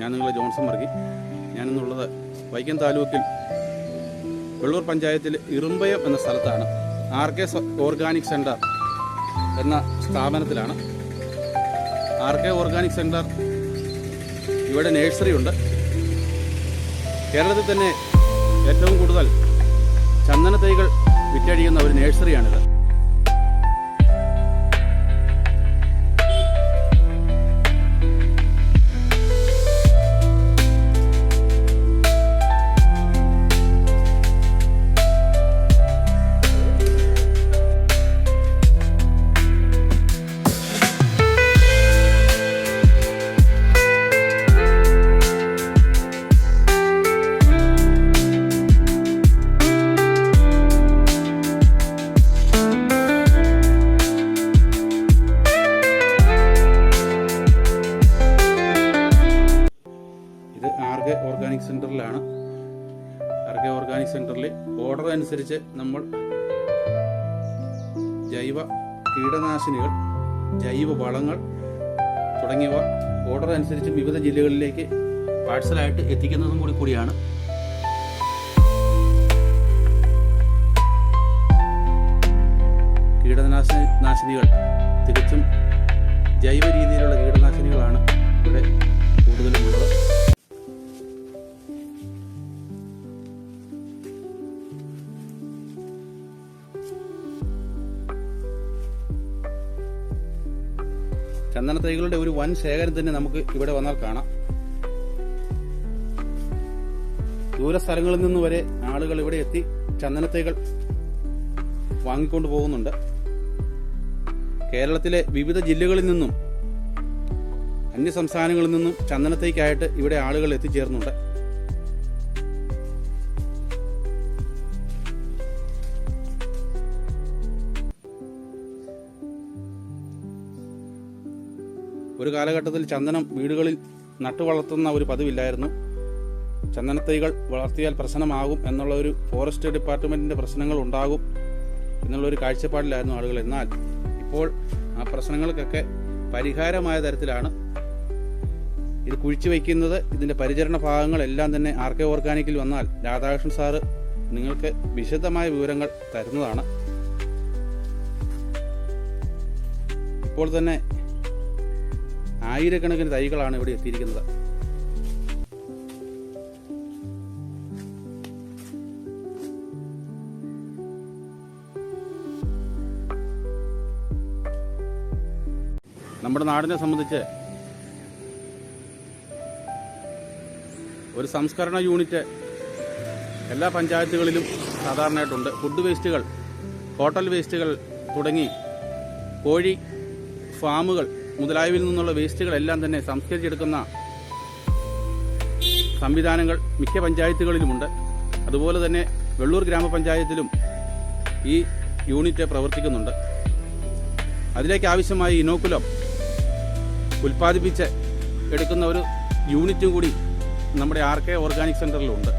ഞാൻ നിങ്ങളെ ജോൺസൺ മറുകി ഞാനിന്നുള്ളത് വൈക്കം താലൂക്കിൽ വെള്ളൂർ പഞ്ചായത്തിൽ ഇറുമ്പയം എന്ന സ്ഥലത്താണ്. ആർ കെ ഓർഗാനിക് സെന്റർ എന്ന സ്ഥാപനത്തിലാണ്. ആർ കെ ഓർഗാനിക് സെന്റർ ഇവിടെ നേഴ്സറി ഉണ്ട്. കേരളത്തിൽ തന്നെ ഏറ്റവും കൂടുതൽ ചന്ദന തൈകൾ വിറ്റഴിയുന്ന ഒരു നേഴ്സറിയാണിത്. കീടനാശിനികൾ ജൈവ വളങ്ങൾ തുടങ്ങിയവ ഓർഡർ അനുസരിച്ച് വിവിധ ജില്ലകളിലേക്ക് പാഴ്സലായിട്ട് എത്തിക്കുന്നതും കൂടി കൂടിയാണ്. കീടനാശ നാശിനികൾ തികച്ചും ജൈവ രീതിയിലുള്ള കീടനാശിനികളാണ് ഇവിടെ കൂടുതലുമുള്ളത് ചന്ദന തൈകളുടെ ഒരു വൻ ശേഖരം തന്നെ നമുക്ക് ഇവിടെ വന്നാൽ കാണാം. ദൂര സ്ഥലങ്ങളിൽ നിന്ന് വരെ ആളുകൾ ഇവിടെ എത്തി ചന്ദന തൈകൾ വാങ്ങിക്കൊണ്ട് പോകുന്നുണ്ട്. കേരളത്തിലെ വിവിധ ജില്ലകളിൽ നിന്നും അന്യ സംസ്ഥാനങ്ങളിൽ നിന്നും ചന്ദനത്തേക്കായിട്ട് ഇവിടെ ആളുകൾ എത്തിച്ചേർന്നുണ്ട്. ഒരു കാലഘട്ടത്തിൽ ചന്ദനം വീടുകളിൽ നട്ടുവളർത്തുന്ന ഒരു പതിവില്ലായിരുന്നു. ചന്ദനത്തൈകൾ വളർത്തിയാൽ പ്രശ്നമാകും എന്നുള്ള ഒരു ഫോറസ്റ്റ് ഡിപ്പാർട്ട്മെന്റിന്റെ പ്രശ്നങ്ങൾ ഉണ്ടാകും എന്നുള്ള ഒരു കാഴ്ചപ്പാടിലായിരുന്നു ആളുകൾ. എന്നാൽ ഇപ്പോൾ ആ പ്രശ്നങ്ങൾക്കൊക്കെ പരിഹാരമായ തരത്തിലാണ് ഇത് കുഴിച്ചു വയ്ക്കുന്നത്. ഇതിന്റെ പരിചരണ ഭാഗങ്ങളെല്ലാം തന്നെ ആർ കെ ഓർഗാനിക്കിൽ വന്നാൽ രാധാകൃഷ്ണൻ സാറ് നിങ്ങൾക്ക് വിശദമായ വിവരങ്ങൾ തരുന്നതാണ്. ഇപ്പോൾ തന്നെ ആയിരക്കണക്കിന് തൈകളാണ് ഇവിടെ എത്തിയിരിക്കുന്നത്. നമ്മുടെ നാടിനെ സംബന്ധിച്ച് ഒരു സംസ്കരണ യൂണിറ്റ് എല്ലാ പഞ്ചായത്തുകളിലും സാധാരണയായിട്ടുണ്ട്. ഫുഡ് വേസ്റ്റുകൾ ഹോട്ടൽ വേസ്റ്റുകൾ തുടങ്ങി കോഴി ഫാമുകൾ മുതലായവയിൽ നിന്നുള്ള വേസ്റ്റുകളെല്ലാം തന്നെ സംസ്കരിച്ചെടുക്കുന്ന സംവിധാനങ്ങൾ മിക്ക പഞ്ചായത്തുകളിലുമുണ്ട്. അതുപോലെ തന്നെ വെള്ളൂർ ഗ്രാമപഞ്ചായത്തിലും ഈ യൂണിറ്റ് പ്രവർത്തിക്കുന്നുണ്ട്. അതിലേക്ക് ആവശ്യമായ ഇനോക്കുലം ഉൽപ്പാദിപ്പിച്ച് എടുക്കുന്ന ഒരു യൂണിറ്റും കൂടി നമ്മുടെ ആർ കെ ഓർഗാനിക് സെന്ററിലുണ്ട്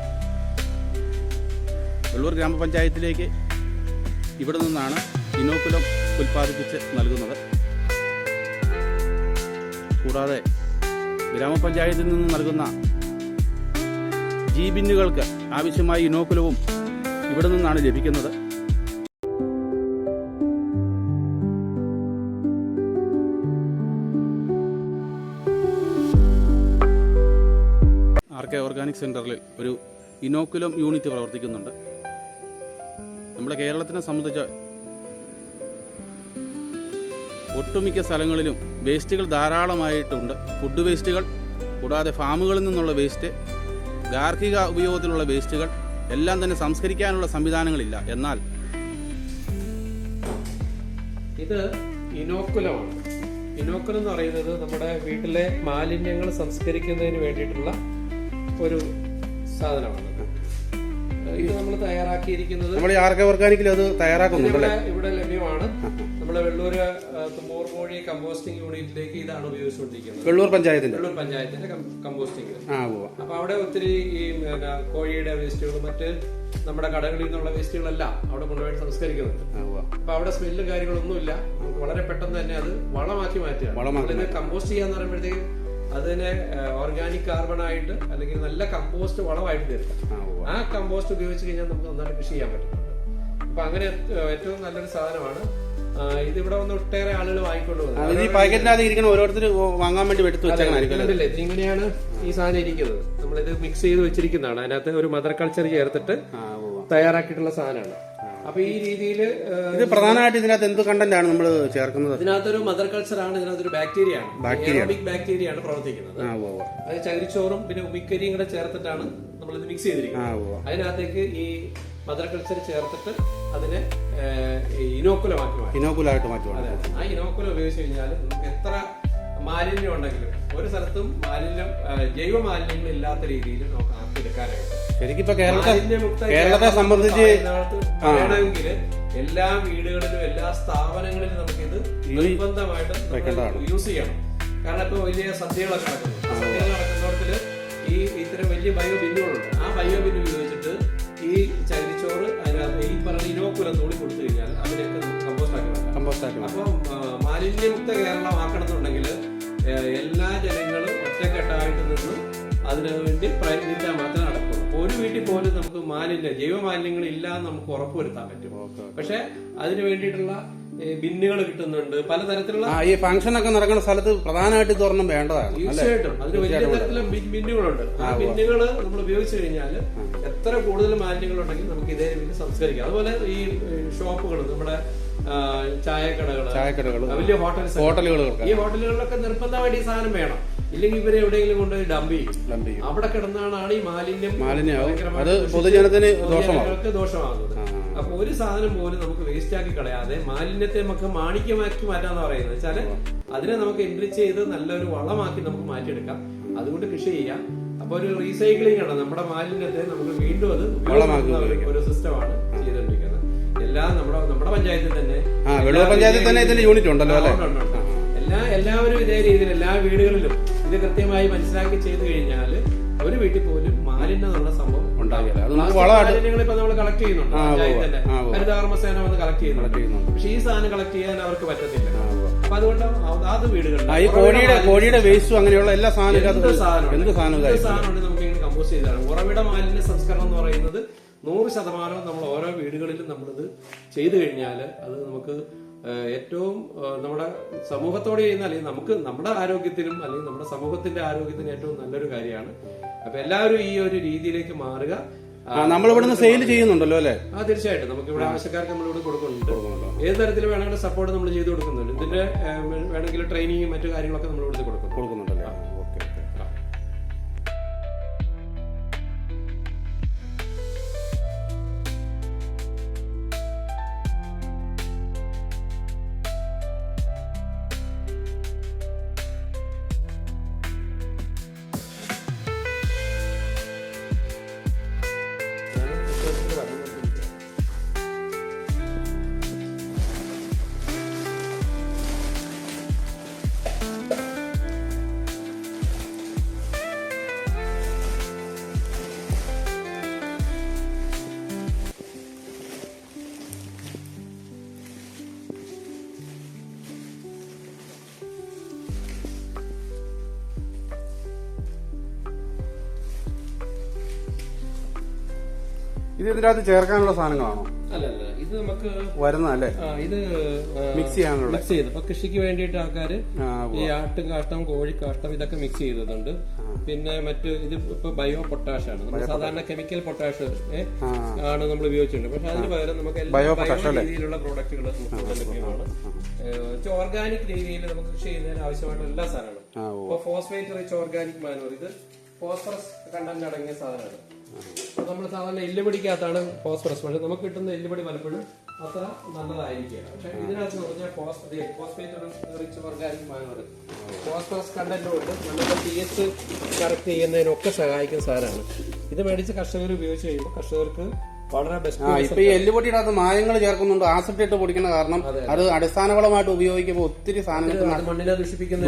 വെള്ളൂർ ഗ്രാമപഞ്ചായത്തിലേക്ക് ഇവിടെ നിന്നാണ് ഇനോക്കുലം ഉൽപ്പാദിപ്പിച്ച് നൽകുന്നത്. കൂടാതെ ഗ്രാമപഞ്ചായത്തിൽ നിന്ന് നൽകുന്ന ജീബിന്നുകൾക്ക് ആവശ്യമായ ഇനോക്കുലവും ഇവിടെ നിന്നാണ് ലഭിക്കുന്നത്. ആർ കെ ഓർഗാനിക് സെന്ററിൽ ഒരു ഇനോക്കുലം യൂണിറ്റ് പ്രവർത്തിക്കുന്നുണ്ട്. നമ്മുടെ കേരളത്തിനെ സംബന്ധിച്ച് ഒട്ടുമിക്ക സ്ഥലങ്ങളിലും വേസ്റ്റുകൾ ധാരാളമായിട്ടുണ്ട്. ഫുഡ് വേസ്റ്റുകൾ കൂടാതെ ഫാമുകളിൽ നിന്നുള്ള വേസ്റ്റ് ഗാർഹിക ഉപയോഗത്തിലുള്ള വേസ്റ്റുകൾ എല്ലാം തന്നെ സംസ്കരിക്കാനുള്ള സംവിധാനങ്ങളില്ല. എന്നാൽ ഇത് ഇനോക്കുലമാണ്. ഇനോക്കുലം എന്ന് പറയുന്നത് നമ്മുടെ വീട്ടിലെ മാലിന്യങ്ങൾ സംസ്കരിക്കുന്നതിന് വേണ്ടിയിട്ടുള്ള ഒരു സാധനമാണ്. ഇത് നമ്മൾ തയ്യാറാക്കിയിരിക്കുന്നത് നമ്മുടെ കെ ഓർഗാനിക്കിൽ അത് തയ്യാറാക്കുന്നുണ്ട് ഇവിടെ ലഭ്യമാണ്. നമ്മുടെ വെള്ളൂര് കമ്പോസ്റ്റിംഗ് യൂണിറ്റിലേക്ക് ഇതാണ് ഉപയോഗിച്ചുകൊണ്ടിരിക്കുന്നത്. വെള്ളൂർ പഞ്ചായത്തിന്റെ? വെള്ളൂർ പഞ്ചായത്തിന്റെ കമ്പോസ്റ്റിംഗ്. അപ്പൊ അവിടെ ഒത്തിരി ഈ കോഴിയുടെ വേസ്റ്റുകളും മറ്റ് നമ്മുടെ കടകളിൽ നിന്നുള്ള വേസ്റ്റുകളെല്ലാം അവിടെ കൊണ്ടുപോയി സംസ്കരിക്കുന്നുണ്ട്. അപ്പൊ അവിടെ സ്മെല്ലും കാര്യങ്ങളൊന്നുമില്ല. നമുക്ക് വളരെ പെട്ടെന്ന് തന്നെ അത് വളമാക്കി മാറ്റുക. കമ്പോസ്റ്റ് ചെയ്യാന്ന് പറയുമ്പോഴത്തേക്ക് അതിനെ ഓർഗാനിക് കാർബൺ ആയിട്ട് അല്ലെങ്കിൽ നല്ല കമ്പോസ്റ്റ് വളമായിട്ട് തീർക്കാം ആ ആ കമ്പോസ്റ്റ് ഉപയോഗിച്ച് കഴിഞ്ഞാൽ നമുക്ക് നന്നായിട്ട് കൃഷി ചെയ്യാൻ പറ്റുന്നുണ്ട് അപ്പൊ അങ്ങനെ ഏറ്റവും നല്ലൊരു സാധനമാണ് ആ, ഇത് ഇവിടെ വന്ന് ഒട്ടേറെ ആളുകൾ വാങ്ങിക്കൊണ്ട് പോകുന്നത് ഈ പാക്കറ്റിനകത്ത് ഇരിക്കുന്ന ഓരോരുത്തർ വാങ്ങാൻ വേണ്ടി എടുത്തു? കണ്ടില്ലേ ഇതിങ്ങനെയാണ് ഈ സാധനം ഇരിക്കുന്നത്. നമ്മളിത് മിക്സ് ചെയ്ത് വെച്ചിരിക്കുന്നതാണ്. അതിനകത്ത് ഒരു മദർ കൾച്ചർ ചേർത്തിട്ട് തയ്യാറാക്കിയിട്ടുള്ള സാധനമാണ്. അപ്പൊ ഈ രീതിയിൽ ഇത് പ്രധാനമായിട്ട് ഇതിനകത്ത് എന്ത് കണ്ടന്റ് ആണ് നമ്മൾ ചേർക്കുന്നത്? ഇതിനകത്തൊരു മദർ കൾച്ചർ ആണ് ഇതിനകത്തൊരു ബാക്ടീരിയ ആണ്. ബാക്ടീരിയ. ബാക്ടീരിയ ആണ് പ്രവർത്തിക്കുന്നത്. അത് ചകിരിച്ചോറും പിന്നെ ഉമിക്കരിയും കൂടെ ചേർത്തിട്ടാണ് നമ്മൾ ഇത് മിക്സ് ചെയ്തിരിക്കുന്നത്. അതിനകത്തേക്ക് ഈ മദർ കൾച്ചർ ചേർത്തിട്ട് അതിനെ ഇനോക്കുലമാക്കി മാറ്റി ഇനോക്കുലായിട്ട് മാറ്റുവാണ് അതെ ആ ഇനോക്കുലം ഉപയോഗിച്ച് കഴിഞ്ഞാൽ നമുക്ക് എത്ര മാലിന്യം ഉണ്ടെങ്കിലും ഒരു സ്ഥലത്തും മാലിന്യം ജൈവ മാലിന്യങ്ങൾ ഇല്ലാത്ത രീതിയിൽ നമുക്ക് ആക്കിയെടുക്കാനായിട്ട് ശരിക്കും കേരളത്തെ കേരളത്തെ കേരളം സംബന്ധിച്ച് പറയണമെങ്കിൽ എല്ലാ വീടുകളിലും എല്ലാ സ്ഥാപനങ്ങളിലും നമുക്ക് ഇത് നിർബന്ധമായിട്ട്. യൂസ് ചെയ്യണം. കാരണം ഇപ്പൊ വലിയ സദ്യകളൊക്കെ നടക്കുന്നു. സദ്യകൾ നടക്കുന്നവർക്ക് ഈ ഇത്തരം വലിയ ബയോ ബിന്നുകളുണ്ട്. ആ ബയോ ബിന്ന് പറഞ്ഞ ഇനോക്കുലം തൂളി കൊടുത്തു കഴിഞ്ഞാൽ അതിനെയൊക്കെ കമ്പോസ്റ്റ് ആക്കി കമ്പോസ്റ്റ് അപ്പം മാലിന്യമുക്ത കേരളം ആക്കണമെന്നുണ്ടെങ്കിൽ എല്ലാ ജനങ്ങളും ഒറ്റക്കെട്ടായിട്ട് നിന്ന് അതിനു വേണ്ടി പ്രയത്നിച്ചാൽ മാത്രമേ നടക്കുള്ളൂ. ഒരു വീട്ടിൽ പോലും നമുക്ക് മാലിന്യം ജൈവ മാലിന്യങ്ങൾ ഇല്ല എന്ന് നമുക്ക് ഉറപ്പുവരുത്താൻ പറ്റും. പക്ഷെ അതിനു വേണ്ടിയിട്ടുള്ള ബിന്നുകൾ കിട്ടുന്നുണ്ട്. പലതരത്തിലുള്ള ഈ ഫംഗ്ഷൻ ഒക്കെ നടക്കുന്ന സ്ഥലത്ത് പ്രധാനമായിട്ട് തുറന്നും വേണ്ടതാണ് തീർച്ചയായിട്ടും. അതിന് വലിയ തരത്തിലുള്ള ബിന്നുകളുണ്ട്. ആ ബിന്നുകൾ നമ്മൾ ഉപയോഗിച്ചു കഴിഞ്ഞാൽ എത്ര കൂടുതൽ മാലിന്യങ്ങൾ ഉണ്ടെങ്കിൽ നമുക്ക് ഇതേ രീതിയിൽ സംസ്കരിക്കാം. അതുപോലെ ഈ ഷോപ്പുകൾ നമ്മുടെ ചായക്കടകൾ വലിയ ഹോട്ടൽസ് ഹോട്ടലുകൾ ഈ ഹോട്ടലുകളിലൊക്കെ നിർബന്ധമായിട്ട് ഈ സാധനം വേണം. ഇല്ലെങ്കിൽ ഇവരെ എവിടെയെങ്കിലും കൊണ്ട് ഡംപ് ചെയ്യും. അവിടെ കിടന്നാണ് ഈ മാലിന്യം മാലിന്യം അത് പൊതുജനത്തിന് ദോഷമാകുന്നത്. അപ്പൊ ഒരു സാധനം പോലും നമുക്ക് വേസ്റ്റ് ആക്കി കളയാതെ മാലിന്യത്തെ നമുക്ക് മാണിക്യമാക്കി മാറ്റാന്ന് പറയുന്നത്. വെച്ചാൽ അതിനെ നമുക്ക് എൻട്രി ചെയ്ത് നല്ലൊരു വളമാക്കി നമുക്ക് മാറ്റിയെടുക്കാം. അതുകൊണ്ട് കൃഷി ചെയ്യാം. അപ്പൊ ഒരു റീസൈക്ലിംഗ് ആണ്. നമ്മുടെ മാലിന്യത്തെ നമുക്ക് വീണ്ടും അത് ഉപയോഗപ്പെടുത്തുന്ന ഒരു- സിസ്റ്റമാണ് ചെയ്തുകൊണ്ടിരിക്കുന്നത്. എല്ലാം നമ്മുടെ നമ്മുടെ പഞ്ചായത്തിൽ തന്നെ പഞ്ചായത്തിൽ തന്നെ ഇതിന്റെ യൂണിറ്റ് ഉണ്ടല്ലോ. എല്ലാ എല്ലാവരും ഇതേ രീതിയിൽ എല്ലാ വീടുകളിലും ഇത് കൃത്യമായി മനസ്സിലാക്കി ചെയ്തു കഴിഞ്ഞാൽ ഒരു വീട്ടിൽ പോലും മാലിന്യം എന്നുള്ള സംഭവം ഉണ്ടാകില്ല. മാലിന്യങ്ങൾ ഇപ്പൊ നമ്മൾ കളക്ട് ചെയ്യുന്നുണ്ട്. പഞ്ചായത്തിന്റെ ഹരിതകർമ്മസേന വന്ന് കളക്ട് ചെയ്യുന്നുണ്ട്. പക്ഷേ ഈ സാധനം കളക്ട് ചെയ്യാൻ അവർക്ക് പറ്റത്തില്ല. അതുകൊണ്ട് അതാത് വീടുകളിൽ ഈ കോഴിയുടെ കോഴിയുടെ വേസ്റ്റും അങ്ങനെയുള്ള എല്ലാ സാധനവും എന്ത് സാധനം എന്ത് സാധനം നമുക്ക് ഇങ്ങനെ കമ്പോസ്റ്റ് ചെയ്താണ്? ഉറവിട മാലിന്യ സംസ്കരണം എന്ന് പറയുന്നത് നൂറ് ശതമാനം നമ്മൾ ഓരോ വീടുകളിലും നമ്മളിത് ചെയ്തു കഴിഞ്ഞാൽ അത് നമുക്ക് ഏറ്റവും നമ്മുടെ സമൂഹത്തോട് ചെയ്യുന്ന അല്ലെങ്കിൽ നമുക്ക് നമ്മുടെ ആരോഗ്യത്തിനും അല്ലെങ്കിൽ നമ്മുടെ സമൂഹത്തിന്റെ ആരോഗ്യത്തിനും ഏറ്റവും നല്ലൊരു കാര്യമാണ്. അപ്പൊ എല്ലാവരും ഈ ഒരു രീതിയിലേക്ക് മാറുക. നമ്മളിവിടുന്ന് നമ്മൾ ഇവിടുന്ന് സെയിൽ ചെയ്യുന്നുണ്ടല്ലോ അല്ലേ? ആ തീർച്ചയായിട്ടും. നമുക്ക് ഇവിടെ ആവശ്യക്കാർക്ക് നമ്മളിവിടെ കൊടുക്കുന്നുണ്ടോ? ഏത് തരത്തിൽ വേണമെങ്കിലും സപ്പോർട്ട് നമ്മൾ ചെയ്തു കൊടുക്കുന്നുണ്ട്. ഇതിന്റെ ഏഹ്, വേണമെങ്കിൽ ട്രെയിനിങ് മറ്റു കാര്യങ്ങളൊക്കെ നമ്മൾ ഇത് ഇതിനകത്ത് ചേർക്കാനുള്ള സാധനങ്ങളാണോ? അല്ല അല്ല ഇത് നമുക്ക് വരുന്നതല്ലേ ആ, ഇത് മിക്സ് ചെയ്യാനുള്ള. മിക്സ് ചെയ്ത്. ഇപ്പൊ കൃഷിക്ക് വേണ്ടിയിട്ട് ആൾക്കാര് ഈ ആട്ടും കാഷ്ടം കോഴിക്കാഷ്ടം ഇതൊക്കെ മിക്സ് ചെയ്തതുണ്ട്. പിന്നെ മറ്റു ഇത് ഇപ്പൊ ബയോ പൊട്ടാഷ് ആണ്. നമ്മൾ സാധാരണ കെമിക്കൽ പൊട്ടാഷ്. ആണ് നമ്മൾ ഉപയോഗിച്ചിട്ടുണ്ട്. പക്ഷെ അതിന് പകരം നമുക്ക് ബയോ അല്ലേ? രീതിയിലുള്ള പ്രോഡക്റ്റുകൾ ലഭ്യമാണ്. ഓർഗാനിക് രീതിയിൽ നമുക്ക് കൃഷി ചെയ്യുന്നതിന് ആവശ്യമായിട്ടുള്ള എല്ലാ സാധനങ്ങളും. ഇപ്പൊ ഫോസ്ഫേറ്റ് റിച്ച് ഓർഗാനിക് മാനുവർ ഇത് ഫോസ്ഫറസ് കണ്ടന്റ് അടങ്ങിയ സാധനമാണ്. നമ്മൾ സാധാരണ എല്ലുപൊടിക്കകത്താണ് ഫോസ്ഫറസ്. പക്ഷെ നമുക്ക് കിട്ടുന്ന എല്ലുപൊടി പലപ്പോഴും അത്ര നല്ലതായിരിക്കില്ല. പക്ഷെ ഇതിനകത്ത് പറഞ്ഞാൽ phosphate rich organic manure phosphorus content കൊണ്ട് നമ്മുടെ പി എസ് കറക്റ്റ് ചെയ്യുന്നതിനൊക്കെ സഹായിക്കുന്ന സാധനമാണ്. ഇത് മേടിച്ച് കർഷകർ ഉപയോഗിച്ച് കഴിയുമ്പോൾ കർഷകർക്ക് വളരെ ബെസ്റ്റ് ഇപ്പൊ ഈ അകത്ത് മായങ്ങൾ ചേർക്കുന്നുണ്ട്. ആസിഡ് ഇട്ട് പൊടിക്കുന്ന കാരണം അത് അടിസ്ഥാനപരമായിട്ട് ഉപയോഗിക്കുമ്പോൾ ഒത്തിരി സാധനങ്ങൾ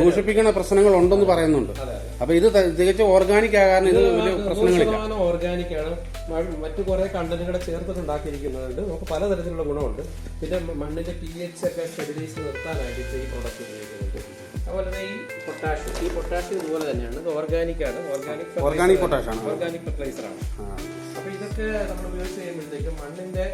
ദൂഷിപ്പിക്കുന്ന പ്രശ്നങ്ങൾ ഉണ്ടെന്ന് പറയുന്നുണ്ട്. അപ്പൊ ഇത് തികച്ചും ഓർഗാനിക് ആകാൻ ഇത് വലിയ പ്രശ്നങ്ങളില്ല. ഓർഗാനിക് ആണ്. മറ്റു കുറെ കണ്ടന്റുകളെ ചേർത്തിട്ട് ഉണ്ടാക്കിയിരിക്കുന്നുണ്ട് നമുക്ക് പലതരത്തിലുള്ള ഗുണമുണ്ട്. പിന്നെ മണ്ണിന്റെ പി എച്ച് ഒക്കെ സ്റ്റെബിലൈസ് നിർത്താനായിട്ട് ഈ പ്രോഡക്റ്റ് ഉപയോഗിക്കുന്നുണ്ട്. അതുപോലെ തന്നെ ഈ പൊട്ടാഷ്യം ഈ പൊട്ടാഷ്യം ഇതുപോലെ തന്നെയാണ്. ഓർഗാനിക് ആണ്. ഓർഗാനിക് ഓർഗാനിക് പൊട്ടാഷ് ആണ്. ഓർഗാനിക് ഫെർട്ടിലൈസർ ആണ്. ഇതൊക്കെ നമ്മൾ ഉപയോഗിച്ച് കഴിയുമ്പോഴത്തേക്കും മണ്ണിന്റെ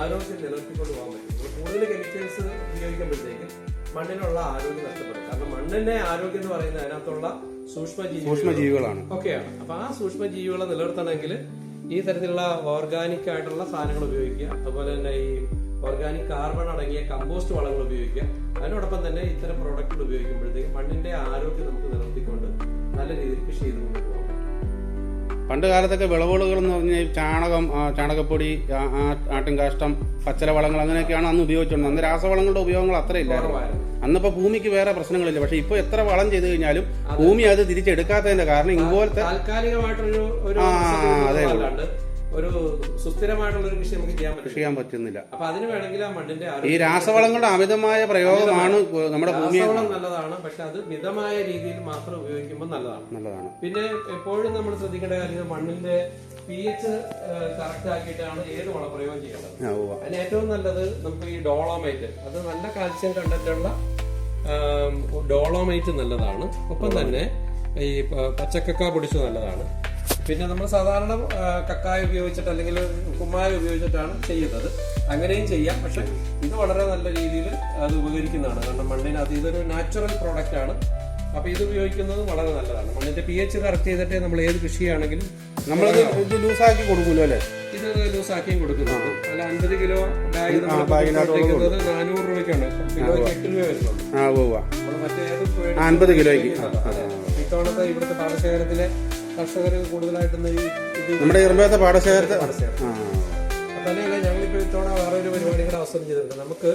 ആരോഗ്യം നിലനിർത്തിക്കൊണ്ട് പോകാൻ പറ്റും. കൂടുതൽ കെമിക്കൽസ് ഉപയോഗിക്കുമ്പോഴത്തേക്കും മണ്ണിനുള്ള ആരോഗ്യം നഷ്ടപ്പെടും. കാരണം മണ്ണിന്റെ ആരോഗ്യം എന്ന് പറയുന്നത് അതിനകത്തുള്ള സൂക്ഷ്മജീവി സൂക്ഷ്മജീവികളാണ്. ഒക്കെയാണ്. അപ്പൊ ആ സൂക്ഷ്മജീവികളെ നിലനിർത്തണമെങ്കിൽ ഈ തരത്തിലുള്ള ഓർഗാനിക് ആയിട്ടുള്ള സാധനങ്ങൾ ഉപയോഗിക്കുക. അതുപോലെ തന്നെ ഈ ഓർഗാനിക് കാർബൺ അടങ്ങിയ കമ്പോസ്റ്റ് വളങ്ങൾ ഉപയോഗിക്കുക. അതിനോടൊപ്പം തന്നെ ഇത്തരം പ്രോഡക്റ്റുകൾ ഉപയോഗിക്കുമ്പോഴത്തേക്ക് മണ്ണിന്റെ ആരോഗ്യം നമുക്ക് നിലനിർത്തിക്കൊണ്ട് നല്ല രീതിയിൽ കൃഷി ചെയ്തു കൊണ്ടുപോകും പോകാം. പണ്ട് കാലത്തൊക്കെ വിളവുകൾ എന്ന് പറഞ്ഞാൽ ചാണകം ചാണകപ്പൊടി ആട്ടിൻകാഷ്ടം പച്ചരവളങ്ങൾ അങ്ങനെയൊക്കെയാണ് അന്ന് ഉപയോഗിച്ചുകൊണ്ടത് അന്ന് രാസവളങ്ങളുടെ ഉപയോഗങ്ങൾ അത്രയില്ലായിരുന്നു ഇല്ലായിരുന്നു. അന്നിപ്പോ ഭൂമിക്ക് വേറെ പ്രശ്നങ്ങളില്ല. പക്ഷെ ഇപ്പോൾ എത്ര വളം ചെയ്തു കഴിഞ്ഞാലും ഭൂമി അത് തിരിച്ചെടുക്കാത്തതിന്റെ കാരണം ഇതുപോലത്തെ താൽക്കാലികമായിട്ടൊരു ആ, അതെ. അതെ. ഒരു സുസ്ഥിരമായിട്ടുള്ള ഒരു കൃഷി നമുക്ക് ചെയ്യാൻ കൃഷി ചെയ്യാൻ പറ്റുന്നില്ല. അപ്പൊ അതിന് വേണമെങ്കിൽ ആ മണ്ണിന്റെ ഈ രാസവളങ്ങളുടെ അമിതമായ പ്രയോഗമാണ് നമ്മുടെ രാസവളം നല്ലതാണ് പക്ഷെ അത് മിതമായ രീതിയിൽ മാത്രം ഉപയോഗിക്കുമ്പോൾ നല്ലതാണ്. നല്ലതാണ്. പിന്നെ എപ്പോഴും നമ്മൾ ശ്രദ്ധിക്കേണ്ട കാര്യം മണ്ണിന്റെ പി എച്ച് കറക്റ്റ് ആക്കിയിട്ടാണ് ഏത് വളപ്രയോഗം ചെയ്യേണ്ടത്. അതിന് ഏറ്റവും നല്ലത് നമുക്ക് ഈ ഡോളോമൈറ്റ് അത് നല്ല കാൽസ്യം കണ്ടന്റുള്ള ഡോളോമൈറ്റ് നല്ലതാണ്. ഒപ്പം തന്നെ ഈ പച്ചക്കക്ക പൊടിച്ച് നല്ലതാണ്. പിന്നെ നമ്മൾ സാധാരണ കക്കായ ഉപയോഗിച്ചിട്ട് അല്ലെങ്കിൽ കുമ്മായ ഉപയോഗിച്ചിട്ടാണ് ചെയ്യുന്നത്. അങ്ങനെയും ചെയ്യാം. പക്ഷെ ഇത് വളരെ നല്ല രീതിയിൽ അത് ഉപകരിക്കുന്നതാണ്. കാരണം മണ്ണിനകത്ത് ഇതൊരു നാച്ചുറൽ പ്രോഡക്റ്റ് ആണ്. അപ്പൊ ഇത് ഉപയോഗിക്കുന്നത് വളരെ നല്ലതാണ്. മണ്ണിന്റെ പി എച്ച് കറക്റ്റ് ചെയ്തിട്ട് നമ്മൾ ഏത് കൃഷിയാണെങ്കിലും നമ്മളത് ഇത് ലൂസാക്കി കൊടുക്കുമല്ലോ അല്ലേ? ഇത് ലൂസാക്കിയും കൊടുക്കുന്നത് അല്ല അൻപത് കിലോ ബാഗ് കൊടുക്കുന്നത് നാനൂറ് രൂപയ്ക്കാണ്. കിലോയ്ക്ക് എട്ട് രൂപ വരുന്നുണ്ട്. നമ്മൾ മറ്റേത് ആ, അൻപത് കിലോയ്ക്ക്. അതെ. ഇത്തവണത്തെ ഇവിടുത്തെ പാടശേഖരത്തിലെ കർഷകർ കൂടുതലായിട്ടും ഈ നമ്മുടെ ഇറമ്പത്തെ പാടശേഖരത്തെ തന്നെയല്ല ഞങ്ങളിപ്പോ ഇത്തവണ വേറെ ഒരു പരിപാടി കൂടെ അവസരം ചെയ്തിട്ടുണ്ട് നമുക്ക്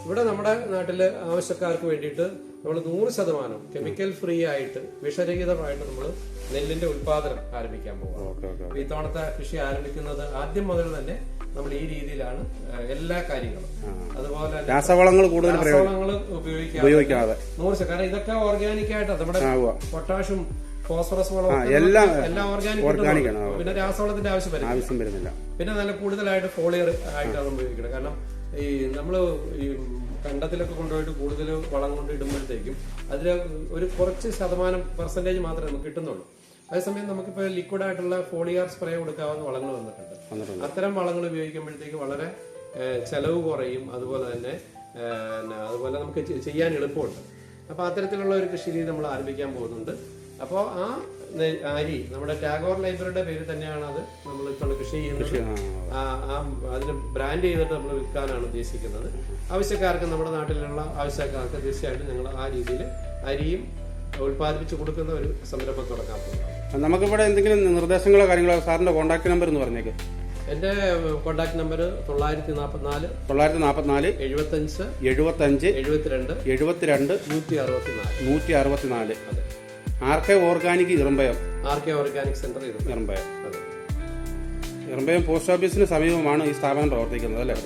ഇവിടെ നമ്മുടെ നാട്ടിൽ ആവശ്യക്കാർക്ക് വേണ്ടിയിട്ട് നമ്മൾ നൂറ് ശതമാനം കെമിക്കൽ ഫ്രീ ആയിട്ട് വിഷരഹിതമായിട്ട് നമ്മൾ നെല്ലിന്റെ ഉത്പാദനം ആരംഭിക്കാൻ പോകും ഇത്തവണത്തെ കൃഷി ആരംഭിക്കുന്നത് ആദ്യം മുതൽ തന്നെ നമ്മൾ ഈ രീതിയിലാണ് എല്ലാ കാര്യങ്ങളും. അതുപോലെ രാസവളങ്ങൾ കൂടുതൽ രാസവളങ്ങൾ ഉപയോഗിക്കാതെ നൂറ് കാരണം ഇതൊക്കെ ഓർഗാനിക് ആയിട്ട്. നമ്മുടെ പൊട്ടാഷും ഫോസ്ഫറസ് വളം എല്ലാം എല്ലാം ഓർഗാനിക് ആണ്, പിന്നെ രാസവളത്തിന്റെ ആവശ്യം വരും ആവശ്യം വരുന്നില്ല. പിന്നെ നല്ല കൂടുതലായിട്ട് ഫോളിയർ ആയിട്ടാണ് ഉപയോഗിക്കുന്നത് കാരണം ഈ നമ്മൾ ഈ കണ്ടത്തിലൊക്കെ കൊണ്ടുപോയിട്ട് കൂടുതൽ വളം കൊണ്ട് ഇടുമ്പോഴത്തേക്കും അതിൽ ഒരു കുറച്ച് ശതമാനം പെർസെന്റേജ് മാത്രമേ നമുക്ക് കിട്ടുന്നുള്ളൂ. അതേസമയം നമുക്കിപ്പോൾ ലിക്വിഡ് ആയിട്ടുള്ള ഫോളിയാർ സ്പ്രേ കൊടുക്കാവുന്ന വളങ്ങൾ വന്നിട്ടുണ്ട്. വന്നിട്ടുണ്ട്. അത്തരം വളങ്ങൾ ഉപയോഗിക്കുമ്പോഴത്തേക്ക് വളരെ ചെലവ് കുറയും. അതുപോലെ തന്നെ അതുപോലെ നമുക്ക് ചെയ്യാൻ എളുപ്പമുണ്ട്. അപ്പോൾ അത്തരത്തിലുള്ള ഒരു കൃഷി രീതി നമ്മൾ ആരംഭിക്കാൻ പോകുന്നുണ്ട്. അപ്പോൾ ആ അരി നമ്മുടെ ടാഗോർ ലൈബ്രറിയുടെ പേര് തന്നെയാണ് അത്. നമ്മൾ ഇപ്പോൾ കൃഷി ചെയ്യുന്നത്. ആ. അതിന് ബ്രാൻഡ് ചെയ്തിട്ട് നമ്മൾ വിൽക്കാനാണ് ഉദ്ദേശിക്കുന്നത്. ആവശ്യക്കാർക്ക് നമ്മുടെ നാട്ടിലുള്ള ആവശ്യക്കാർക്ക് തീർച്ചയായിട്ടും ഞങ്ങൾ ആ രീതിയിൽ അരിയും ഉൽപ്പാദിപ്പിച്ച് കൊടുക്കുന്ന ഒരു സംരംഭം തുടങ്ങാൻ പോകുന്നത് നമുക്കിവിടെ എന്തെങ്കിലും നിർദ്ദേശങ്ങളോ കാര്യങ്ങളോ സാറിന്റെ കോൺടാക്ട് നമ്പർ എന്ന് പറഞ്ഞേക്ക്. എന്റെ കോൺടാക്ട് നമ്പർ തൊള്ളായിരത്തി നാൽപ്പത്തിനാല് തൊള്ളായിരത്തി നാൽപ്പത്തിനാല് എഴുപത്തഞ്ച് എഴുപത്തഞ്ച് എഴുപത്തിരണ്ട് എഴുപത്തിരണ്ട് നൂറ്റി അറുപത്തിനാല് നൂറ്റി അറുപത്തിനാല് അതെ R K organic Irambayam R K organic centre Irambayam Irambayam post ഓഫീസിന് സമീപമാണ് ഈ സ്ഥാപനം പ്രവർത്തിക്കുന്നത് അല്ലേ?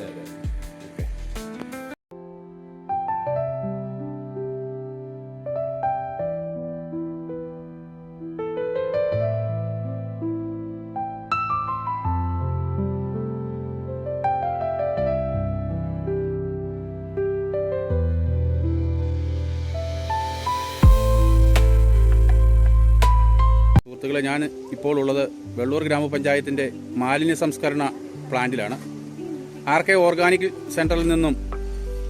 വെള്ളൂർ ഗ്രാമപഞ്ചായത്തിന്റെ മാലിന്യ സംസ്കരണ പ്ലാന്റിലാണ്. ആർ കെ ഓർഗാനിക് സെന്ററിൽ നിന്നും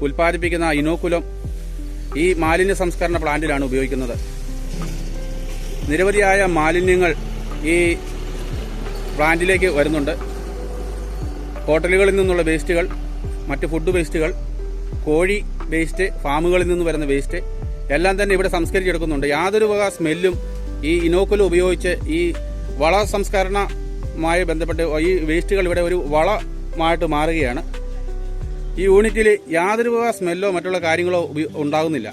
ഉൽപ്പാദിപ്പിക്കുന്ന ഇനോക്കുലം ഈ മാലിന്യ സംസ്കരണ പ്ലാന്റിലാണ് ഉപയോഗിക്കുന്നത്. നിരവധിയായ മാലിന്യങ്ങൾ ഈ പ്ലാന്റിലേക്ക് വരുന്നുണ്ട്. ഹോട്ടലുകളിൽ നിന്നുള്ള വേസ്റ്റുകൾ മറ്റ് ഫുഡ് വേസ്റ്റുകൾ കോഴി വേസ്റ്റ് ഫാമുകളിൽ നിന്ന് വരുന്ന വേസ്റ്റ് എല്ലാം തന്നെ ഇവിടെ സംസ്കരിച്ചെടുക്കുന്നുണ്ട്. യാതൊരു വക സ്മെല്ലും ഈ ഇനോക്കുലം ഉപയോഗിച്ച് ഈ വള സംസ്കരണമായി ബന്ധപ്പെട്ട് ഈ വേസ്റ്റുകൾ ഇവിടെ ഒരു വളമായിട്ട് മാറുകയാണ്. ഈ യൂണിറ്റിൽ യാതൊരു സ്മെല്ലോ മറ്റുള്ള കാര്യങ്ങളോ ഉണ്ടാകുന്നില്ല.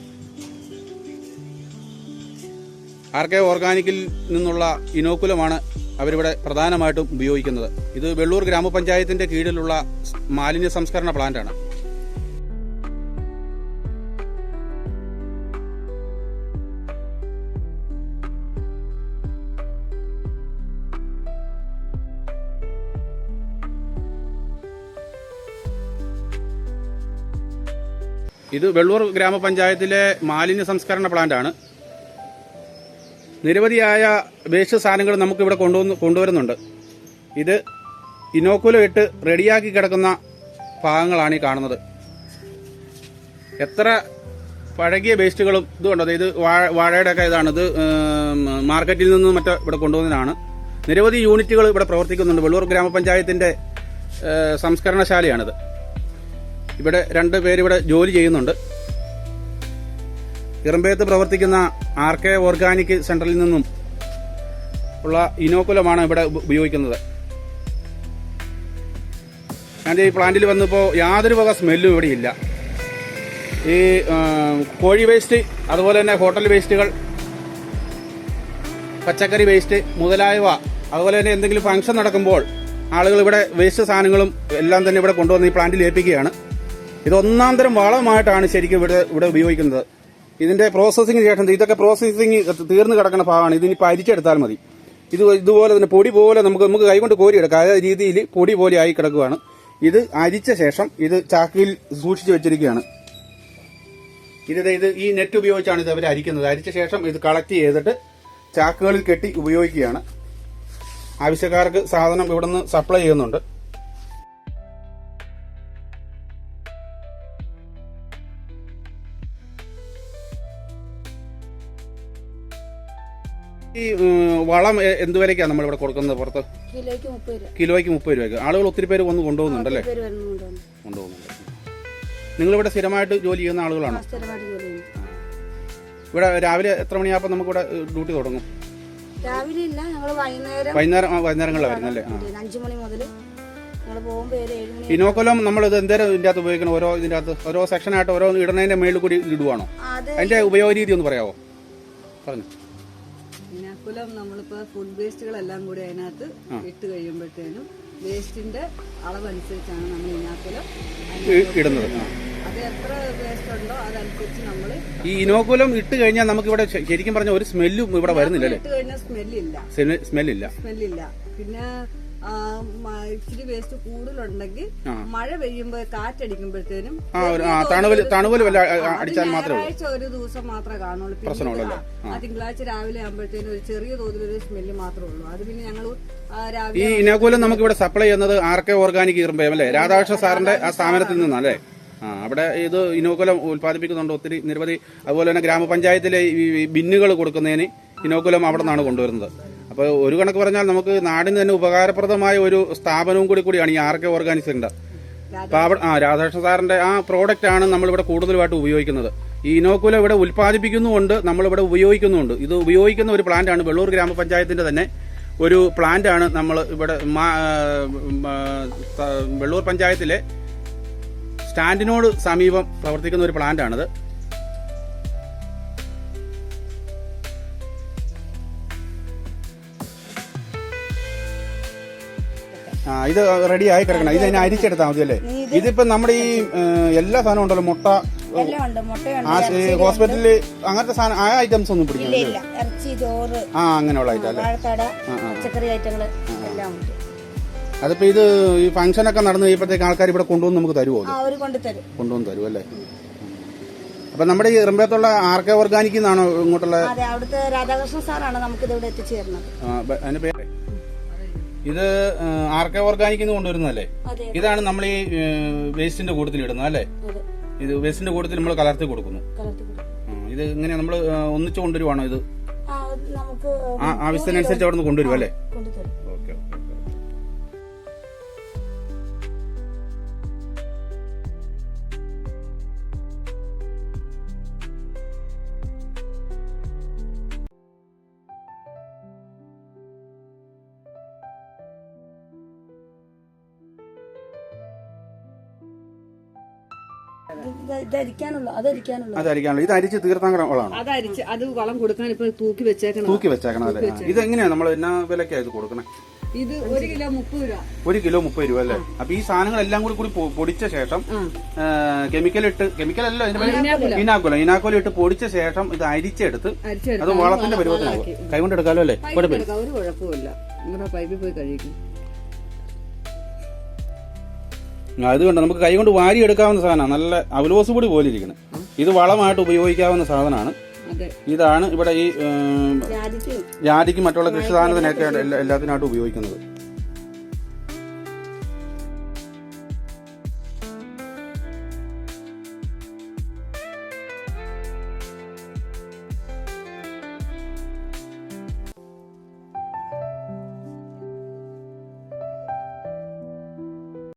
ആർ കെ ഓർഗാനിക്കിൽ നിന്നുള്ള ഇനോക്കുലമാണ് അവരിവിടെ പ്രധാനമായിട്ടും ഉപയോഗിക്കുന്നത്. ഇത് വെള്ളൂർ ഗ്രാമപഞ്ചായത്തിന്റെ കീഴിലുള്ള മാലിന്യ സംസ്കരണ പ്ലാന്റാണ്. ഇത് വെള്ളൂർ ഗ്രാമപഞ്ചായത്തിലെ മാലിന്യ സംസ്കരണ പ്ലാന്റാണ് നിരവധിയായ വേസ്റ്റ് സാധനങ്ങൾ നമുക്ക് ഇവിടെ കൊണ്ടുവന്ന് കൊണ്ടുവരുന്നുണ്ട്. ഇത് ഇനോക്കുലം ഇട്ട് റെഡിയാക്കി കിടക്കുന്ന ഭാഗങ്ങളാണ് ഈ കാണുന്നത്. എത്ര പഴകിയ വേസ്റ്റുകളും ഇത് അതായത് ഇത് വാഴ വാഴയുടെ ഒക്കെ ഇതാണ്. ഇത് മാർക്കറ്റിൽ നിന്നും മറ്റോ ഇവിടെ കൊണ്ടുവന്നതാണ്. നിരവധി യൂണിറ്റുകൾ ഇവിടെ പ്രവർത്തിക്കുന്നുണ്ട്. വെള്ളൂർ ഗ്രാമപഞ്ചായത്തിന്റെ സംസ്കരണശാലയാണിത്. ഇവിടെ രണ്ട് പേരിവിടെ ജോലി ചെയ്യുന്നുണ്ട്. ഇറമ്പയത്ത് പ്രവർത്തിക്കുന്ന ആർ കെ ഓർഗാനിക് സെന്ററിൽ നിന്നും ഉള്ള ഇനോക്കുലമാണ് ഇവിടെ ഉപയോഗിക്കുന്നത്. ഞാൻ ഈ പ്ലാന്റിൽ വന്നപ്പോൾ യാതൊരു വക സ്മെല്ലും ഇവിടെ ഇല്ല. ഈ കോഴി വേസ്റ്റ് അതുപോലെ തന്നെ ഹോട്ടൽ വേസ്റ്റുകൾ പച്ചക്കറി വേസ്റ്റ് മുതലായവ അതുപോലെ തന്നെ എന്തെങ്കിലും ഫംഗ്ഷൻ നടക്കുമ്പോൾ ആളുകൾ ഇവിടെ വേസ്റ്റ് സാധനങ്ങളും എല്ലാം തന്നെ ഇവിടെ കൊണ്ടുവന്ന് ഈ പ്ലാന്റിൽ ഏൽപ്പിക്കുകയാണ്. ഇത് ഒന്നാം തരം വളമായിട്ടാണ് ശരിക്കും ഇവിടെ ഇവിടെ ഉപയോഗിക്കുന്നത്. ഇതിന്റെ പ്രോസസ്സിംഗ് ശേഷം ഇതൊക്കെ പ്രോസസ്സിംഗ് തീർന്നു കിടക്കുന്ന ഭാഗമാണ്. ഇതിനിപ്പോൾ അരിച്ചെടുത്താൽ മതി. ഇത് ഇതുപോലെ തന്നെ പൊടി പോലെ നമുക്ക് നമുക്ക് കൈകൊണ്ട് കോരിയെടുക്കാം. അതായത് രീതിയിൽ പൊടി പോലെ ആയി കിടക്കുകയാണ് ഇത് അരിച്ച ശേഷം ഇത് ചാക്കിയിൽ സൂക്ഷിച്ചു വെച്ചിരിക്കുകയാണ്. ഇത് ഇത് ഈ നെറ്റ് ഉപയോഗിച്ചാണ് ഇത് അവർ അരിക്കുന്നത്. അരിച്ച ശേഷം ഇത് കളക്ട് ചെയ്തിട്ട് ചാക്കുകളിൽ കെട്ടി ഉപയോഗിക്കുകയാണ്. ആവശ്യക്കാർക്ക് സാധനം ഇവിടുന്ന് സപ്ലൈ ചെയ്യുന്നുണ്ട്. ഈ വളം എന്തുവരെയൊക്കെയാണ് നമ്മളിവിടെ കൊടുക്കുന്നത് പുറത്ത്? കിലോയ്ക്ക് മുപ്പത് രൂപയ്ക്ക്. ആളുകൾ ഒത്തിരി പേര് വന്ന് കൊണ്ടുപോകുന്നുണ്ടല്ലേ കൊണ്ടുപോകുന്നുണ്ട്. നിങ്ങളിവിടെ സ്ഥിരമായിട്ട് ജോലി ചെയ്യുന്ന ആളുകളാണോ? ഇവിടെ രാവിലെ എത്ര മണിയാകുമ്പോൾ നമുക്കിവിടെ ഡ്യൂട്ടി തുടങ്ങും? രാവിലെ ഇല്ല ഞങ്ങൾ വൈകുന്നേരം വൈകുന്നേരം വൈകുന്നേരങ്ങളിലാണ് വരുന്നല്ലേ? അഞ്ചു മണി മുതൽ ഇനോക്കുലം നമ്മൾ ഇത് എന്തേരം ഇതിന്റെ അകത്ത് ഉപയോഗിക്കണം? ഓരോ ഇതിന്റെ അകത്ത് ഓരോ സെക്ഷനായിട്ട് ഓരോ ഇടുന്നതിന്റെ മേളിൽ കൂടി ഇടുവാണോ? അത് അതിന്റെ ഉപയോഗ രീതി ഒന്ന് പറയാവോ? പറഞ്ഞു. ഇനാക്കുലം നമ്മളിപ്പോ ഫുഡ് വേസ്റ്റുകളെല്ലാം കൂടി അതിനകത്ത് ഇട്ട് കഴിയുമ്പോഴത്തേനും വേസ്റ്റിന്റെ അളവനുസരിച്ചാണ് നമ്മൾ ഇനാക്കുലം ഇടുന്നത്. അത് എത്ര വേസ്റ്റ് ഉണ്ടോ അതനുസരിച്ച് നമ്മൾ ഈ ഇനോക്കുലം ഇട്ട് കഴിഞ്ഞാൽ നമുക്ക് ഇവിടെ ശരിക്കും പറഞ്ഞ ഒരു സ്മെല്ലും ഇവിടെ വരുന്നില്ല ഇട്ട് കഴിഞ്ഞാൽ സ്മെല്ലില്ല സ്മെല്ലില്ല സ്മെല്ലില്ല പിന്നെ ഇച്ചിരി വേസ്റ്റ് കൂടുതലുണ്ടെങ്കിൽ. മഴ പെയ്യുമ്പോ കാറ്റടിക്കുമ്പോഴത്തേനും ഞായറാഴ്ച ഒരു ദിവസം മാത്രമേ കാണുള്ളൂ. പിന്നെ ആ, തിങ്കളാഴ്ച രാവിലെ ആകുമ്പോഴത്തേനും ഒരു ചെറിയ തോതിലൊരു സ്മെല്ല് മാത്രമേ ഉള്ളൂ. അത് പിന്നെ ഞങ്ങൾ ഈ രാവിലെ ഇനോക്കുലം നമുക്ക് ഇവിടെ സപ്ലൈ ചെയ്യുന്നത് ആർ കെ ഓർഗാനിക് ഈർമ്പയം അല്ലേ രാധാകൃഷ്ണ സാറിന്റെ ആ സ്ഥാപനത്തിൽ നിന്നല്ലേ ആ അവിടെ ഇത് ഇനോകുലം ഉൽപ്പാദിപ്പിക്കുന്നുണ്ട് ഒത്തിരി നിരവധി. അതുപോലെ തന്നെ ഗ്രാമപഞ്ചായത്തിലെ ഈ ബിന്നുകൾ കൊടുക്കുന്നതിന് ഇനോകുലം അവിടെ നിന്നാണ് കൊണ്ടുവരുന്നത്. അപ്പോൾ ഒരു കണക്ക് പറഞ്ഞാൽ നമുക്ക് നാടിന് തന്നെ ഉപകാരപ്രദമായ ഒരു സ്ഥാപനവും കൂടി കൂടിയാണ് ഈ ആർ കെ ഓർഗാനിക് സെന്റർ. അപ്പോൾ അവിടെ ആ രാധാകൃഷ്ണ സാറിന്റെ ആ പ്രോഡക്റ്റ് ആണ് നമ്മളിവിടെ കൂടുതലുമായിട്ട് ഉപയോഗിക്കുന്നത്. ഈ ഇനോക്കുലം ഇവിടെ ഉൽപ്പാദിപ്പിക്കുന്നുമുണ്ട് നമ്മളിവിടെ ഉപയോഗിക്കുന്നുമുണ്ട്. ഇത് ഉപയോഗിക്കുന്ന ഒരു പ്ലാന്റ് ആണ് വെള്ളൂർ ഗ്രാമപഞ്ചായത്തിന്റെ തന്നെ ഒരു പ്ലാന്റ് ആണ് നമ്മൾ ഇവിടെ വെള്ളൂർ പഞ്ചായത്തിലെ സ്റ്റാൻഡിനോട് സമീപം പ്രവർത്തിക്കുന്ന ഒരു പ്ലാന്റ് ആ ഇത് റെഡി ആയി കിടക്കണം. ഇത് അതിനെ അരിച്ചെടുത്താൽ മതി അല്ലേ? ഇതിപ്പോ നമ്മുടെ ഈ എല്ലാ സാധനവും ഉണ്ടല്ലോ. മുട്ട ഹോസ്പിറ്റലിൽ അങ്ങനത്തെ സാധനം ആ ഐറ്റംസ് ഒന്നും പിടിക്കില്ല ഇറച്ചി ചോറ് ആ അങ്ങനെയുള്ള ഐറ്റം അല്ലേ? വാഴത്തട പച്ചക്കറി ഐറ്റങ്ങൾ എല്ലാം ഉണ്ട്. അതിപ്പോ ഇത് ഈ ഫംഗ്ഷൻ ഒക്കെ നടന്നു കഴിയുമ്പോഴത്തേക്ക് ആൾക്കാർ ഇവിടെ കൊണ്ടുവന്ന് നമുക്ക് തരുമോ കൊണ്ടുവന്ന് തരും അല്ലേ? അപ്പൊ നമ്മുടെ ഈ ഇറമ്പയത്തുള്ള ആർ കെ ഓർഗാനിക് എന്നാണോ ഇങ്ങോട്ടുള്ള അവിടുത്തെ രാധാകൃഷ്ണൻ സാറാണ് നമുക്ക് ഇവിടെ എത്തിച്ചേരുന്നത് അതിന്റെ പേര്? ഇത് ആർക്കെ ഓർഗാനിക് കൊണ്ടുവരുന്നതല്ലേ? ഇതാണ് നമ്മൾ ഈ വേസ്റ്റിന്റെ കൂട്ടത്തിൽ ഇടുന്നത് അല്ലേ ഇത് വേസ്റ്റിന്റെ കൂട്ടത്തിൽ നമ്മൾ കലർത്തി കൊടുക്കുന്നു. ഇത് ഇങ്ങനെ നമ്മൾ ഒന്നിച്ചു കൊണ്ടുവരുവാണോ ഇത്? ആവശ്യത്തിനനുസരിച്ച് അവിടെ നിന്ന് കൊണ്ടുവരും അല്ലേ ഇത് ഇത് അരിക്കാനുള്ള അത് അരിക്കാനുള്ള അതായിരിക്കാണല്ലോ ഇത് അരിച്ച് തീർത്ഥാങ്കരം വളമാണ് അതരിച്ച് അരിച്ച് അത് വളം കൊടുക്കാൻ ഇപ്പൊ തൂക്കി വെച്ചേക്കണം തൂക്കി വെച്ചേക്കണം അല്ലേ? ഇത് എങ്ങനെയാ നമ്മൾ എന്നാ വിലക്കാ ഇത് കൊടുക്കണേ? ഇത് ഒരു കിലോ മുപ്പത് രൂപ. ഒരു കിലോ മുപ്പത് രൂപ അല്ലേ? അപ്പൊ ഈ സാധനങ്ങളെല്ലാം കൂടി കൂടി പൊടിച്ച ശേഷം കെമിക്കൽ ഇട്ട് കെമിക്കൽ അല്ല ഇനാക്കുലം. ഇനാക്കുലം. ഇട്ട് പൊടിച്ച ശേഷം ഇത് അരിച്ചെടുത്ത് അത് വളത്തിന്റെ പരിവർത്തനം കൈകൊണ്ട് എടുക്കാലോ അല്ലേ? കുഴപ്പമില്ല ഒരു കുഴപ്പമില്ല നിങ്ങളുടെ പൈപ്പിൽ പോയി കഴിക്കും. അതുകൊണ്ട് നമുക്ക് കൈകൊണ്ട് വാരി എടുക്കാവുന്ന സാധനമാണ്. നല്ല അവലോസ് പൊടി പോലെ ഇരിക്കണം. ഇത് വളമായിട്ട് ഉപയോഗിക്കാവുന്ന സാധനമാണ്. ഇതാണ് ഇവിടെ ഈ ജാതിക്ക് മറ്റുള്ള കൃഷി സാധനത്തിനൊക്കെ എല്ലാ- എല്ലാത്തിനായിട്ട് ഉപയോഗിക്കുന്നത്.